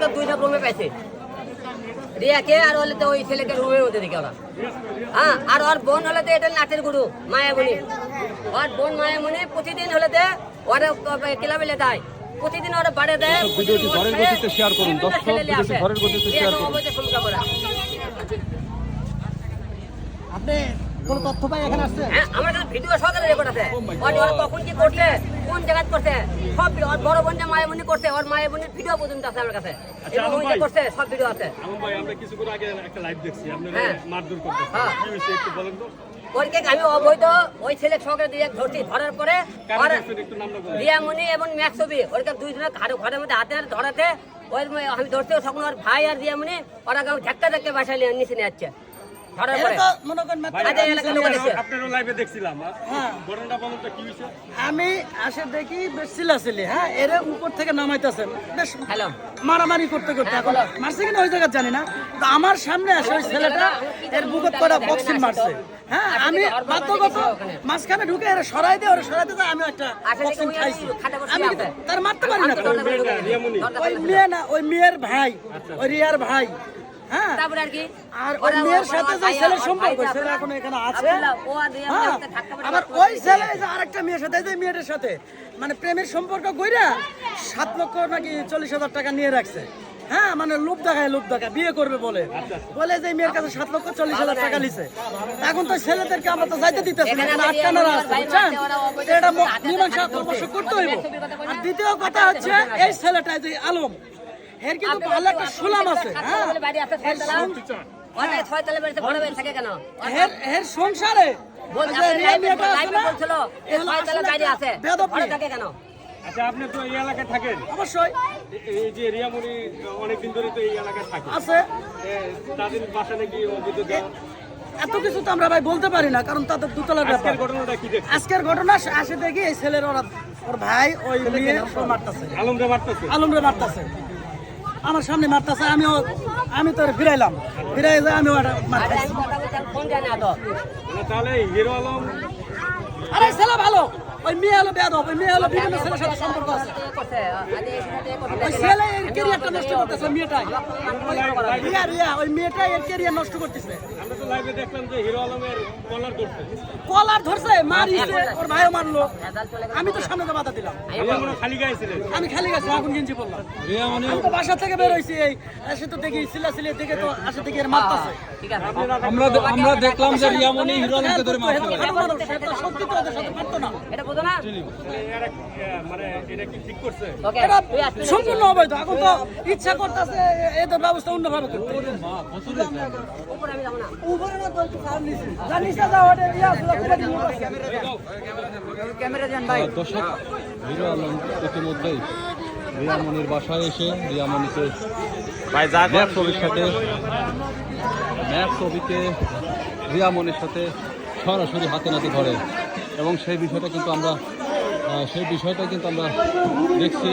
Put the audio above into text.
ওকে দুইটা রুমে পাইছে। রিয়াকে আর হলে তো ওই ছেলেকে রুমের মধ্যে দেখে ওরা হ্যাঁ আর ওর বোন হলে তো এটা নাচের গুরু মায়ামণি। ওর বোন মায়ামণি প্রতিদিন হলে তো ওরা ক্লাবে দেয়। প্রতিদিন ওরা বাড়ে দেয় ভিডিওটি ঘরের গতিতে share করুন। দর্শক, ভিডিওটি ঘরের গতিতে রিয়া করুন। সমাবেশে ভূমিকা করা। আপনি কোনো তথ্য পাই এখানে আসছে? হ্যাঁ, আমার কাছে ভিডিও সহকারে রেকর্ড আছে। ওরা কখন কি করছে কোন জায়গায় করছে সব ওর বড় বোন যে মায়ামণি করছে ওর মায়ামণির ভিডিও পর্যন্ত আছে আমার কাছে। সব ভিডিও আছে। আমন ভাই আমরা কিছুক্ষণ আগে একটা লাইভ দেখছি আপনারা হ্যাঁ। মারধর করতেছেন। হ্যাঁ। কি হয়েছে একটু বলেন তো। ওরকে আমি অবৈধ ওই ছেলে সহকারে দিয়ে ধরছি ধরার পরে রিয়ামণি এবং ম্যাক্সবি ওরকে দুইজনের ঘাড়ে ঘরের মধ্যে হাতে হাতে ধরাতে ওই আমি ধরতে তখন ওর ভাই আর রিয়ামণি ওরা ধাক্কা ধাক্কা বাসায় নিয়ে নিচে নিয়ে যাচ্ছে। ধরার পরে মনে করেন মাত্র আচ্ছা, এলাকার লোক দেখছে। আপনারও লাইভে দেখছিলাম। হ্যাঁ। ঘটনাটা বলেন তো কি হয়েছে? আমি আসে দেখি বেশ চিল্লাচিল্লি হ্যাঁ এর উপর থেকে নামাইতেছে। বেশ হ্যালো। মারামারি করতে করতে। হ্যাঁ, এখন মারছে কিনা ওই জায়গা জানি না। তো আমার সামনে আসে ওই ছেলেটা এর বুকত করা বক্সিং মারছে। হ্যাঁ আমি বাধ্যগত মাঝখানে ঢুকে এর সরাই দিয়ে ওরা সরাই দিয়ে আমি একটা বক্সিং খাইছি। আমি তার মারতে পারি না ওই মেয়ে না ওই মেয়ের ভাই ওই রিয়ার ভাই। তারপরে আর কি আর ওই মেয়ের সাথে যে ছেলের সম্পর্ক ভাই এখন এখানে আছে? আব্দুল্লাহ, ও আর রিয়া হ্যাঁ, আবার ওই ছেলে যে আরেকটা মেয়ের সাথে যে মেয়েটার সাথে মানে প্রেমের সম্পর্ক কইরা সাত লক্ষ নাকি চল্লিশ হাজার টাকা নিয়ে রাখছে। হ্যাঁ মানে লোভ দেখায় লোভ দেখায় বিয়ে করবে বলে। বলে যে মেয়ের কাছে সাত লক্ষ চল্লিশ হাজার টাকা লিছে এখন তো ছেলেদেরকে আমরা তো যাইতে দিতেছি না এখানে এখানে আটকানোর আছে বুঝছেন? এটা মীমাংসা করতে হইব। আর দ্বিতীয় কথা হচ্ছে এই ছেলেটা যে আলম এর কিন্তু ভালো একটা সুনাম আছে হ্যাঁ। এর অনেক ছয় তলে বাড়িতে বড় বাড়ি থাকে কেন? এর এর সংসারে। বলছিল ছয় তলে আছে বড় থাকে কেন? আচ্ছা আপনি তো এই এলাকায় থাকেন। অবশ্যই। এই যে রিয়ামণি অনেকদিন ধরে তো এই এলাকায় থাকে। আছে। তাদের বাসা নাকি অবৈধ এত কিছু তো আমরা ভাই বলতে পারি না কারণ তাদের দুতলার ব্যাপার। আজকের ঘটনাটা কি আজকের ঘটনা আসে দেখি এই ছেলের ওরা ওর ভাই ওই মেয়ে মারতাছে। আলমরে মারতেছে। আলমরে মারতাছে। আমার সামনে মারতেছে আমিও আমি তোর ফিরাইলাম। ফিরাই যা আমি ওটা আরে মারতাছি। আমি কথা বলছি ফোন দেয় না তো মানে তাহলে হিরো আলম আরে ছেলে ভালো। ওই মেয়ে হলো বেয়াদব ওই মেয়ে হলো বিভিন্ন ছেলের সাথে সম্পর্ক আছে। ওই ছেলে এর ক্যারিয়ারটা নষ্ট করতেছে মেয়েটাই। রিয়া রিয়া ওই মেয়েটাই এর ক্যারিয়ার নষ্ট করতেছে। আমরা তো লাইভে দেখলাম যে হিরো আলমের কলার ধরছে। মারিছে ওর ভাইও মারলো। আমি তো সামনে তো বাধা দিলাম। খালি আমি খালি গেছি আগুন গেঞ্জি বললাম আমি তো বাসা থেকে বের হইছি এই এসে তো দেখি সিলা সিলে দেখে তো আসে দেখি এর মারতাছে আমরা আমরা দেখলাম যে রিয়ামণি হিরো আলমকে ধরে সে তো সত্যি তো ওদের সাথে পারতো না। এটা বুঝো না। মানে। সম্পূর্ণ অবৈধ। এখন তো ইচ্ছা করতেছে এদের ব্যবস্থা অন্যভাবে করতে। দর্শক হিরো আলম ইতিমধ্যেই রিয়ামণির বাসায় এসে রিয়ামণিকে ম্যাপ ছবির সাথে ম্যাপ ছবিকে রিয়ামণির সাথে সরাসরি হাতে নাতে ধরে। এবং সেই বিষয়টা কিন্তু আমরা সেই বিষয়টা কিন্তু আমরা দেখছি।